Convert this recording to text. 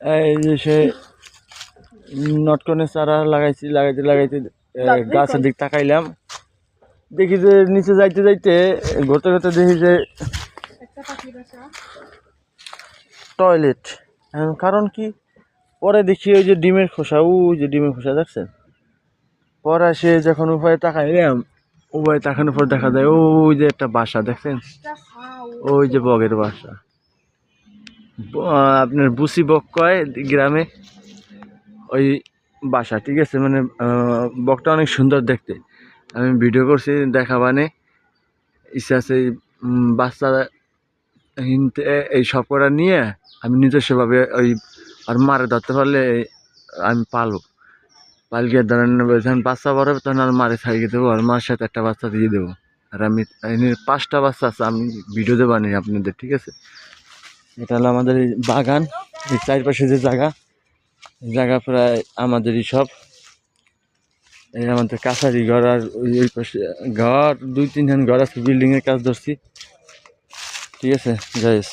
এই যে সে নটকনের চারা লাগাইছি লাগাইতে লাগাইতে গাছের দিক তাকাইলাম। দেখি যে নিচে যাইতে যাইতে ঘুরতে ঘুরতে দেখি যে টয়লেট। কারণ কি? পরে দেখি ওই যে ডিমের খোসা ওই যে ডিমের খোসা দেখছেন? পরে সে যখন উপায়ে তাকাইলাম উপায়ে তাকানোর পর দেখা যায় ওই যে একটা বাসা দেখছেন? ওই যে বগের বাসা। আপনার বুসি বক কয় গ্রামে ওই বাসা ঠিক আছে? মানে বকটা অনেক সুন্দর দেখতে। আমি ভিডিও করছি দেখাবানে। ইচ্ছা আছে এই, বাচ্চা হিনতে এই সব করা নিয়ে আমি নিজস্বভাবে ওই আর মারে ধরতে পারলে আমি পালবো। পালকে ধরেন যখন বাচ্চা বড় হবে তখন আর মারে ছাড়িয়ে দেবো আর মার সাথে একটা বাচ্চা দিয়ে দেবো। আর আমি পাঁচটা বাচ্চা আছে আমি ভিডিও দেবো বানিয়ে আপনাদের ঠিক আছে? এটা হলো আমাদের বাগান, এই চারপাশে যে জায়গা জায়গা প্রায় আমাদেরই সব। এই আমাদের কাছারি ঘর আর ওই পাশে ঘর, দুই তিনখান ঘর আছে, বিল্ডিংয়ের কাজ ধরছি। ঠিক আছে যাইস